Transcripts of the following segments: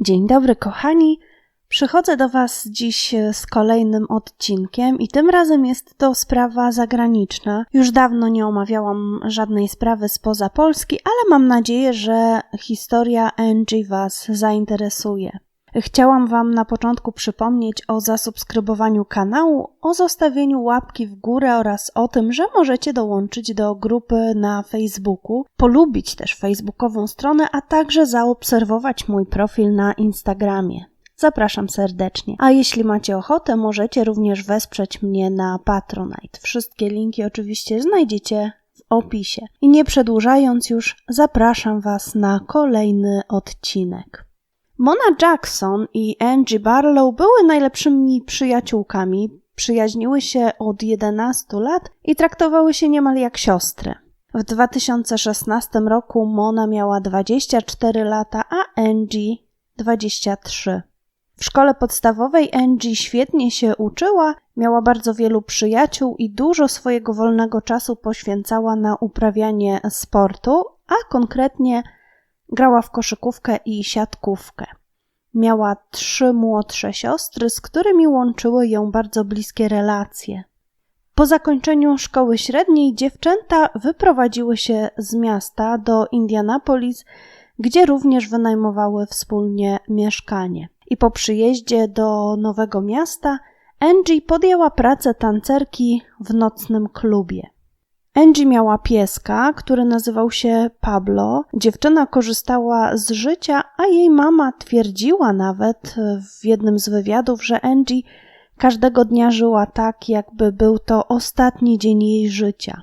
Dzień dobry, kochani. Przychodzę do Was dziś z kolejnym odcinkiem, i tym razem jest to sprawa zagraniczna. Już dawno nie omawiałam żadnej sprawy spoza Polski, ale mam nadzieję, że historia Angie Was zainteresuje. Chciałam Wam na początku przypomnieć o zasubskrybowaniu kanału, o zostawieniu łapki w górę oraz o tym, że możecie dołączyć do grupy na Facebooku, polubić też facebookową stronę, a także zaobserwować mój profil na Instagramie. Zapraszam serdecznie. A jeśli macie ochotę, możecie również wesprzeć mnie na Patronite. Wszystkie linki oczywiście znajdziecie w opisie. I nie przedłużając już, zapraszam Was na kolejny odcinek. Mona Jackson i Angie Barlow były najlepszymi przyjaciółkami, przyjaźniły się od 11 lat i traktowały się niemal jak siostry. W 2016 roku Mona miała 24 lata, a Angie 23. W szkole podstawowej Angie świetnie się uczyła, miała bardzo wielu przyjaciół i dużo swojego wolnego czasu poświęcała na uprawianie sportu, a konkretnie grała w koszykówkę i siatkówkę. Miała trzy młodsze siostry, z którymi łączyły ją bardzo bliskie relacje. Po zakończeniu szkoły średniej dziewczęta wyprowadziły się z miasta do Indianapolis, gdzie również wynajmowały wspólnie mieszkanie. I po przyjeździe do nowego miasta Angie podjęła pracę tancerki w nocnym klubie. Angie miała pieska, który nazywał się Pablo. Dziewczyna korzystała z życia, a jej mama twierdziła nawet w jednym z wywiadów, że Angie każdego dnia żyła tak, jakby był to ostatni dzień jej życia.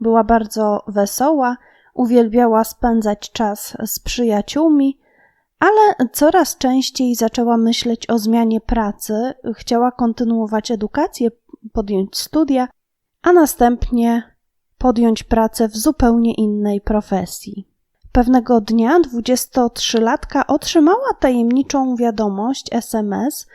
Była bardzo wesoła, uwielbiała spędzać czas z przyjaciółmi, ale coraz częściej zaczęła myśleć o zmianie pracy, chciała kontynuować edukację, podjąć studia, a następnie podjąć pracę w zupełnie innej profesji. Pewnego dnia 23-latka otrzymała tajemniczą wiadomość SMS.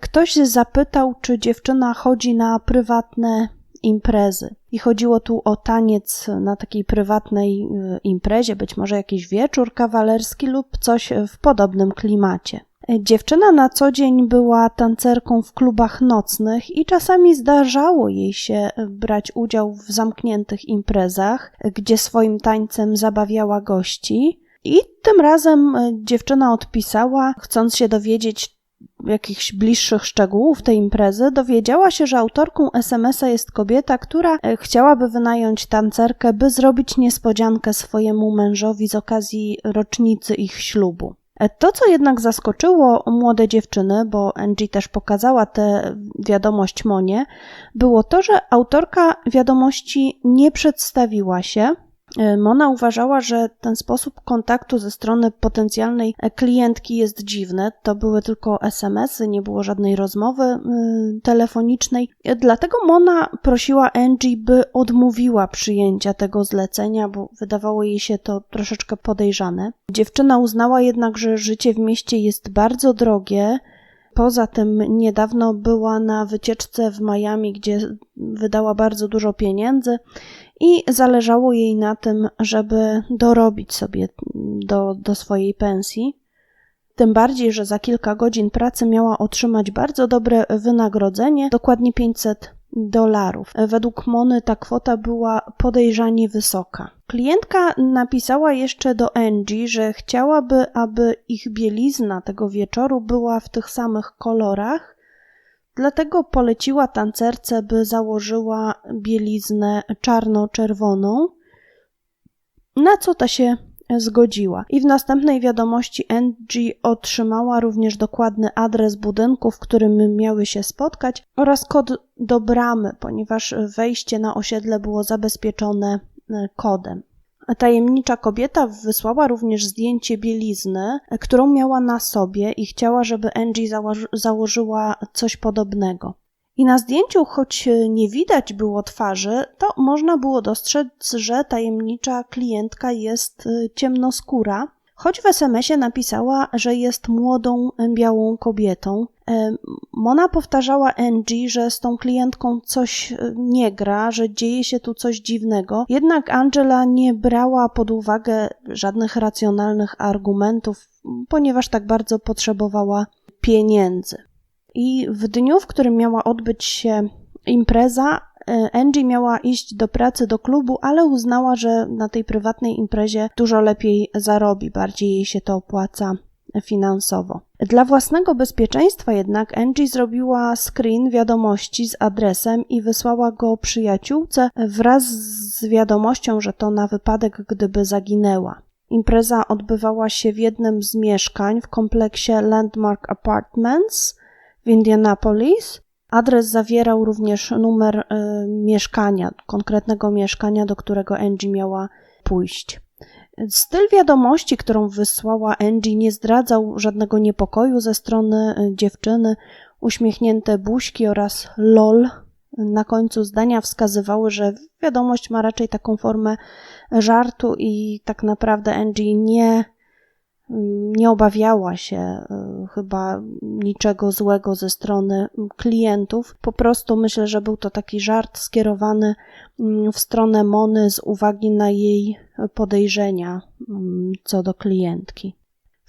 Ktoś zapytał, czy dziewczyna chodzi na prywatne imprezy. I chodziło tu o taniec na takiej prywatnej e, imprezie, być może jakiś wieczór kawalerski lub coś w podobnym klimacie. Dziewczyna na co dzień była tancerką w klubach nocnych i czasami zdarzało jej się brać udział w zamkniętych imprezach, gdzie swoim tańcem zabawiała gości. I tym razem dziewczyna odpisała, chcąc się dowiedzieć jakichś bliższych szczegółów tej imprezy, dowiedziała się, że autorką SMS-a jest kobieta, która chciałaby wynająć tancerkę, by zrobić niespodziankę swojemu mężowi z okazji rocznicy ich ślubu. To, co jednak zaskoczyło młode dziewczyny, bo Angie też pokazała tę wiadomość Monie, było to, że autorka wiadomości nie przedstawiła się, E, Mona uważała, że ten sposób kontaktu ze strony potencjalnej klientki jest dziwny. To były tylko SMS-y, nie było żadnej rozmowy y, telefonicznej. E, dlatego Mona prosiła Angie, by odmówiła przyjęcia tego zlecenia, bo wydawało jej się to troszeczkę podejrzane. Dziewczyna uznała jednak, że życie w mieście jest bardzo drogie. Poza tym niedawno była na wycieczce w Miami, gdzie wydała bardzo dużo pieniędzy i zależało jej na tym, żeby dorobić sobie do, do swojej pensji. Tym bardziej, że za kilka godzin pracy miała otrzymać bardzo dobre wynagrodzenie, dokładnie 500 dolarów. Według Mony ta kwota była podejrzanie wysoka. Klientka napisała jeszcze do Angie, że chciałaby, aby ich bielizna tego wieczoru była w tych samych kolorach, Dlatego poleciła tancerce, by założyła bieliznę czarno-czerwoną, na co ta się zgodziła. I w następnej wiadomości Angie otrzymała również dokładny adres budynku, w którym miały się spotkać oraz kod do bramy, ponieważ wejście na osiedle było zabezpieczone e, kodem. Tajemnicza kobieta wysłała również zdjęcie bielizny, którą miała na sobie i chciała, żeby Angie założy założyła coś podobnego. I na zdjęciu, choć nie widać było twarzy, to można było dostrzec, że tajemnicza klientka jest y, ciemnoskóra, choć w SMS-ie napisała, że jest młodą, białą kobietą. Mona powtarzała Angie, że z tą klientką coś e, nie gra, że dzieje się tu coś dziwnego. Jednak Angela nie brała pod uwagę żadnych racjonalnych argumentów ponieważ tak bardzo potrzebowała pieniędzy. I w dniu, w którym miała odbyć się impreza, Angie miała iść do pracy do klubu, ale uznała, że na tej prywatnej imprezie dużo lepiej zarobi, bardziej jej się to opłaca finansowo. Dla własnego bezpieczeństwa jednak Angie zrobiła screen wiadomości z adresem i wysłała go przyjaciółce wraz z wiadomością, że to na wypadek, gdyby zaginęła. Impreza odbywała się w jednym z mieszkań w kompleksie Landmark Apartments w Indianapolis. Adres zawierał również numer y, mieszkania, konkretnego mieszkania, do którego Angie miała pójść. Styl wiadomości, którą wysłała Angie, nie zdradzał żadnego niepokoju ze strony y, dziewczyny. Uśmiechnięte buźki oraz lol na końcu zdania wskazywały, że wiadomość ma raczej taką formę żartu i tak naprawdę Angie nie, nie obawiała się y, chyba niczego złego ze strony klientów. Po prostu myślę, że był to taki żart skierowany mm, w stronę Mony z uwagi na jej podejrzenia mm, co do klientki.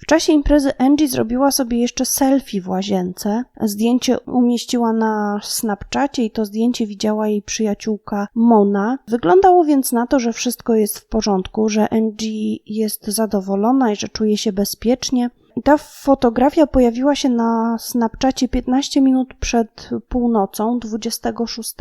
W czasie imprezy Angie zrobiła sobie jeszcze selfie w łazience. Zdjęcie umieściła na Snapchacie i to zdjęcie widziała jej przyjaciółka Mona. Wyglądało więc na to, że wszystko jest w porządku, że Angie jest zadowolona i że czuje się bezpiecznie. Ta fotografia pojawiła się na Snapchacie 15 minut przed północą 26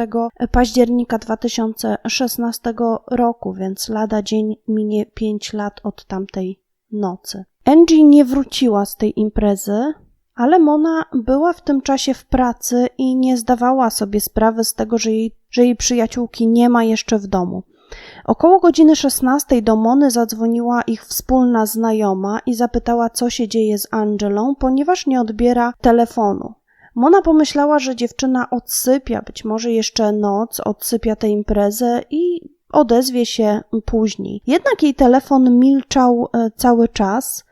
października 2016 roku, więc lada dzień minie 5 lat od tamtej nocy. Angie nie wróciła z tej imprezy, ale Mona była w tym czasie w pracy i nie zdawała sobie sprawy z tego, że jej, że jej przyjaciółki nie ma jeszcze w domu. Około godziny 16 do Mony zadzwoniła ich wspólna znajoma i zapytała, co się dzieje z Angelą, ponieważ nie odbiera telefonu. Mona pomyślała, że dziewczyna odsypia, być może jeszcze noc, odsypia tę imprezę i odezwie się później. Jednak jej telefon milczał e, cały czas.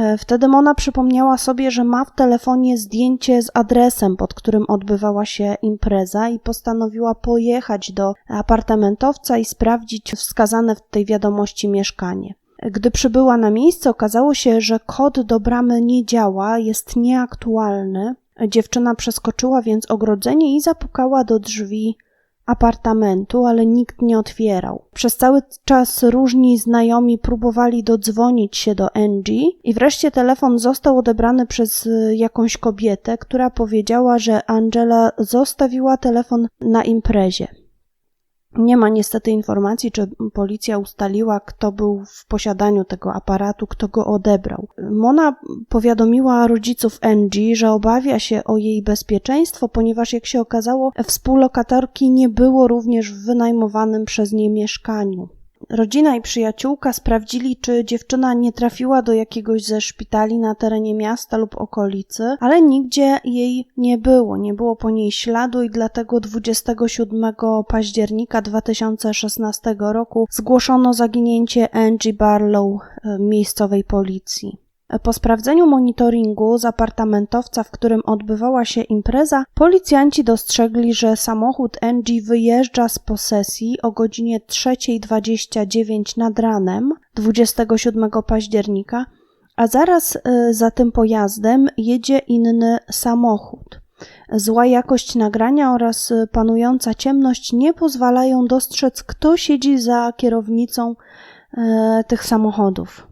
E, wtedy Mona przypomniała sobie, że ma w telefonie zdjęcie z adresem, pod którym odbywała się impreza i postanowiła pojechać do apartamentowca i sprawdzić wskazane w tej wiadomości mieszkanie. Gdy przybyła na miejsce, okazało się, że kod do bramy nie działa, jest nieaktualny. Dziewczyna przeskoczyła więc ogrodzenie i zapukała do drzwi apartamentu, ale nikt nie otwierał. Przez cały czas różni znajomi próbowali dodzwonić się do Angie i wreszcie telefon został odebrany przez y, jakąś kobietę, która powiedziała, że Angela zostawiła telefon na imprezie. Nie ma niestety informacji, czy policja ustaliła, kto był w posiadaniu tego aparatu, kto go odebrał. Mona powiadomiła rodziców Angie, że obawia się o jej bezpieczeństwo, ponieważ, jak się okazało, współlokatorki nie było również w wynajmowanym przez nie mieszkaniu. Rodzina i przyjaciółka sprawdzili, czy dziewczyna nie trafiła do jakiegoś ze szpitali na terenie miasta lub okolicy, ale nigdzie jej nie było. Nie było po niej śladu i dlatego 27 października 2016 roku zgłoszono zaginięcie Angie Barlow e, miejscowej policji. Po sprawdzeniu monitoringu z apartamentowca, w którym odbywała się impreza, policjanci dostrzegli, że samochód Angie wyjeżdża z posesji o godzinie 3.29 nad ranem 27 października, a zaraz y, za tym pojazdem jedzie inny samochód. Zła jakość nagrania oraz panująca ciemność nie pozwalają dostrzec, kto siedzi za kierownicą y, tych samochodów.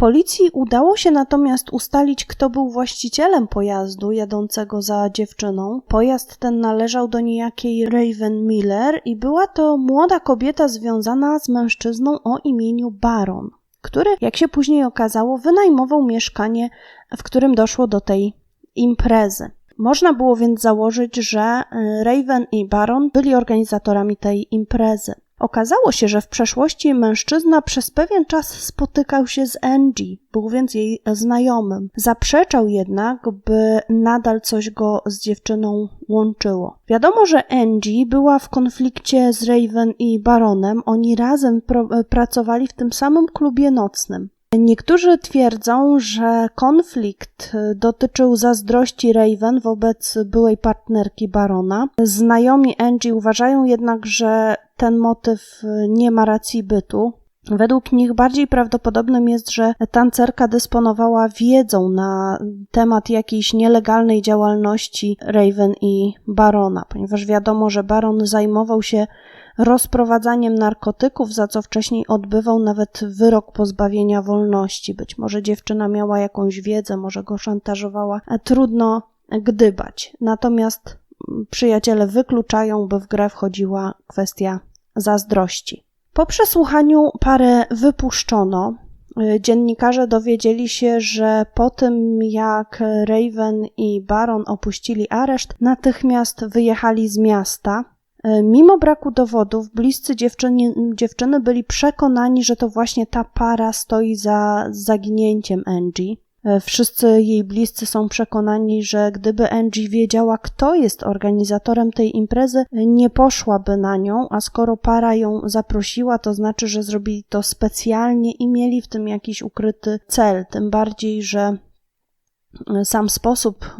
Policji udało się natomiast ustalić, kto był właścicielem pojazdu jadącego za dziewczyną. Pojazd ten należał do niejakiej Raven Miller i była to młoda kobieta związana z mężczyzną o imieniu Baron, który, jak się później okazało, wynajmował mieszkanie, w którym doszło do tej imprezy. Można było więc założyć, że e, Raven i Baron byli organizatorami tej imprezy. Okazało się, że w przeszłości mężczyzna przez pewien czas spotykał się z Angie, był więc jej znajomym. Zaprzeczał jednak, by nadal coś go z dziewczyną łączyło. Wiadomo, że Angie była w konflikcie z Raven i Baronem, oni razem pracowali w tym samym klubie nocnym. Niektórzy twierdzą, że konflikt dotyczył zazdrości Raven wobec byłej partnerki Barona. Znajomi Angie uważają jednak, że ten motyw nie ma racji bytu. Według nich bardziej prawdopodobnym jest, że tancerka dysponowała wiedzą na temat jakiejś nielegalnej działalności Raven i Barona, ponieważ wiadomo, że Baron zajmował się rozprowadzaniem narkotyków, za co wcześniej odbywał nawet wyrok pozbawienia wolności. Być może dziewczyna miała jakąś wiedzę, może go szantażowała. Trudno gdybać. Natomiast przyjaciele wykluczają, by w grę wchodziła kwestia zazdrości. Po przesłuchaniu parę wypuszczono. Dziennikarze dowiedzieli się, że po tym jak Raven i Baron opuścili areszt, natychmiast wyjechali z miasta. Mimo braku dowodów, bliscy dziewczyny, dziewczyny byli przekonani, że to właśnie ta para stoi za zaginięciem Angie. E, wszyscy jej bliscy są przekonani, że gdyby Angie wiedziała, kto jest organizatorem tej imprezy, nie poszłaby na nią, a skoro para ją zaprosiła, to znaczy, że zrobili to specjalnie i mieli w tym jakiś ukryty cel. Tym bardziej, że e, sam sposób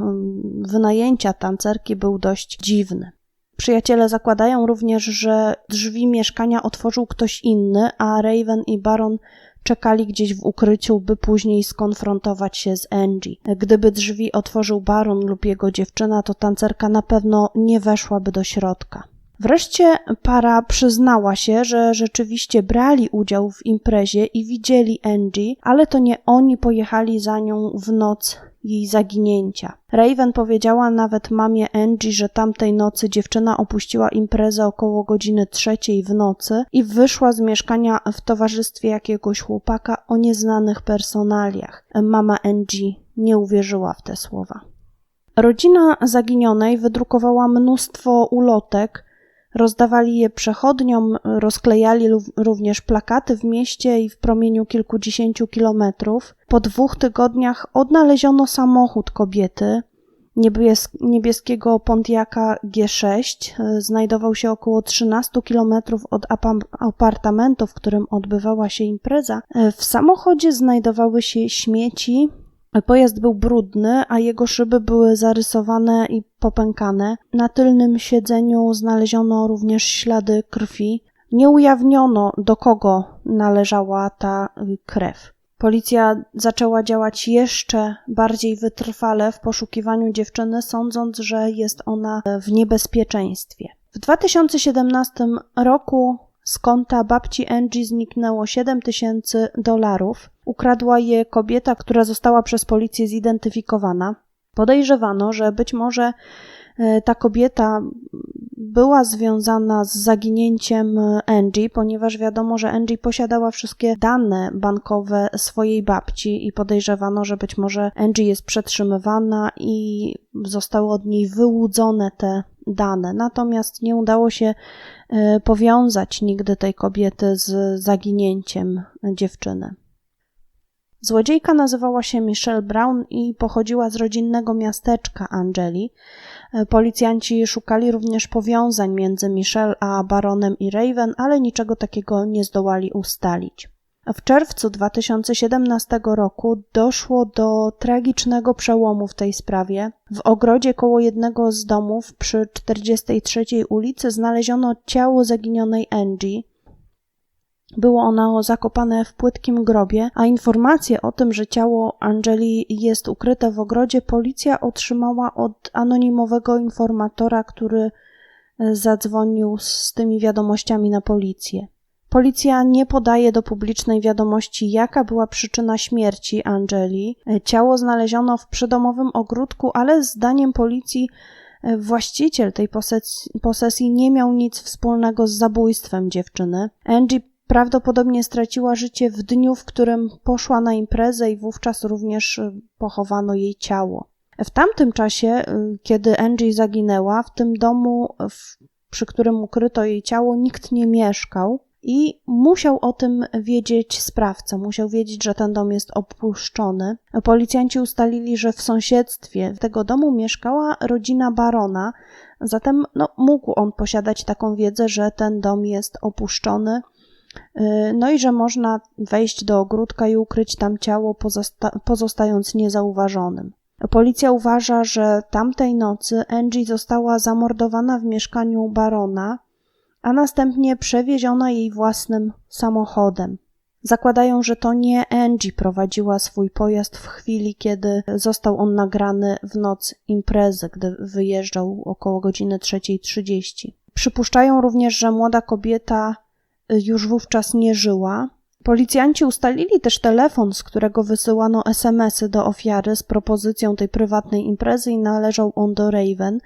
wynajęcia tancerki był dość dziwny. Przyjaciele zakładają również, że drzwi mieszkania otworzył ktoś inny, a Raven i Baron czekali gdzieś w ukryciu, by później skonfrontować się z Angie. Gdyby drzwi otworzył baron lub jego dziewczyna, to tancerka na pewno nie weszłaby do środka. Wreszcie para przyznała się, że rzeczywiście brali udział w imprezie i widzieli Angie, ale to nie oni pojechali za nią w noc jej zaginięcia. Raven powiedziała nawet mamie Angie, że tamtej nocy dziewczyna opuściła imprezę około godziny trzeciej w nocy i wyszła z mieszkania w towarzystwie jakiegoś chłopaka o nieznanych personaliach. Mama Angie nie uwierzyła w te słowa. Rodzina zaginionej wydrukowała mnóstwo ulotek, Rozdawali je przechodniom, rozklejali również plakaty w mieście i w promieniu kilkudziesięciu kilometrów. Po dwóch tygodniach odnaleziono samochód kobiety, niebieskiego Pontiaca G6. Znajdował się około 13 kilometrów od apartamentu, w którym odbywała się impreza. W samochodzie znajdowały się śmieci, Pojazd był brudny, a jego szyby były zarysowane i popękane. Na tylnym siedzeniu znaleziono również ślady krwi. Nie ujawniono, do kogo należała ta krew. Policja zaczęła działać jeszcze bardziej wytrwale w poszukiwaniu dziewczyny, sądząc, że jest ona w niebezpieczeństwie. W 2017 roku z konta babci Angie zniknęło 7 tysięcy dolarów. Ukradła je kobieta, która została przez policję zidentyfikowana. Podejrzewano, że być może e, ta kobieta była związana z zaginięciem Angie, ponieważ wiadomo, że Angie posiadała wszystkie dane bankowe swojej babci i podejrzewano, że być może Angie jest przetrzymywana i zostały od niej wyłudzone te dane. Natomiast nie udało się e, powiązać nigdy tej kobiety z zaginięciem dziewczyny. Złodziejka nazywała się Michelle Brown i pochodziła z rodzinnego miasteczka Angeli. E, policjanci szukali również powiązań między Michelle a baronem i Raven, ale niczego takiego nie zdołali ustalić. W czerwcu 2017 roku doszło do tragicznego przełomu w tej sprawie. W ogrodzie koło jednego z domów przy 43 ulicy znaleziono ciało zaginionej Angie. Było ono zakopane w płytkim grobie, a informację o tym, że ciało Angeli jest ukryte w ogrodzie, policja otrzymała od anonimowego informatora, który e, zadzwonił z tymi wiadomościami na policję. Policja nie podaje do publicznej wiadomości, jaka była przyczyna śmierci Angeli. E, ciało znaleziono w przydomowym ogródku, ale zdaniem policji e, właściciel tej posesji, posesji nie miał nic wspólnego z zabójstwem dziewczyny. Angie Prawdopodobnie straciła życie w dniu, w którym poszła na imprezę i wówczas również y, pochowano jej ciało. W tamtym czasie, y, kiedy Angie zaginęła, w tym domu, przy którym ukryto jej ciało, nikt nie mieszkał i musiał o tym wiedzieć sprawca, musiał wiedzieć, że ten dom jest opuszczony. Policjanci ustalili, że w sąsiedztwie tego domu mieszkała rodzina barona, zatem no, mógł on posiadać taką wiedzę, że ten dom jest opuszczony no i że można wejść do ogródka i ukryć tam ciało, pozosta pozostając niezauważonym. Policja uważa, że tamtej nocy Angie została zamordowana w mieszkaniu barona, a następnie przewieziona jej własnym samochodem. Zakładają, że to nie Angie prowadziła swój pojazd w chwili, kiedy został on nagrany w noc imprezy, gdy wyjeżdżał około godziny 3.30. Przypuszczają również, że młoda kobieta już wówczas nie żyła. Policjanci ustalili też telefon, z którego wysyłano SMS-y do ofiary z propozycją tej prywatnej imprezy i należał on do Raven.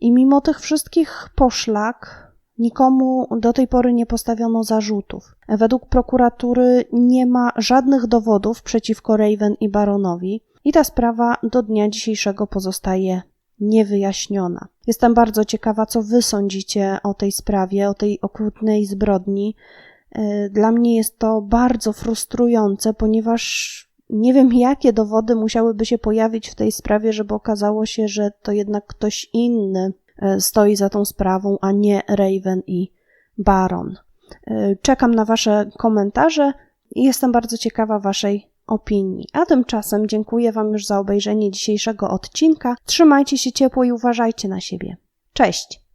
I mimo tych wszystkich poszlak, nikomu do tej pory nie postawiono zarzutów. Według prokuratury nie ma żadnych dowodów przeciwko Raven i Baronowi, i ta sprawa do dnia dzisiejszego pozostaje niewyjaśniona. Jestem bardzo ciekawa, co wy sądzicie o tej sprawie, o tej okrutnej zbrodni. Dla mnie jest to bardzo frustrujące, ponieważ nie wiem, jakie dowody musiałyby się pojawić w tej sprawie, żeby okazało się, że to jednak ktoś inny e, stoi za tą sprawą, a nie Raven i Baron. E, czekam na Wasze komentarze i jestem bardzo ciekawa Waszej opinii. A tymczasem dziękuję Wam już za obejrzenie dzisiejszego odcinka. Trzymajcie się ciepło i uważajcie na siebie. Cześć!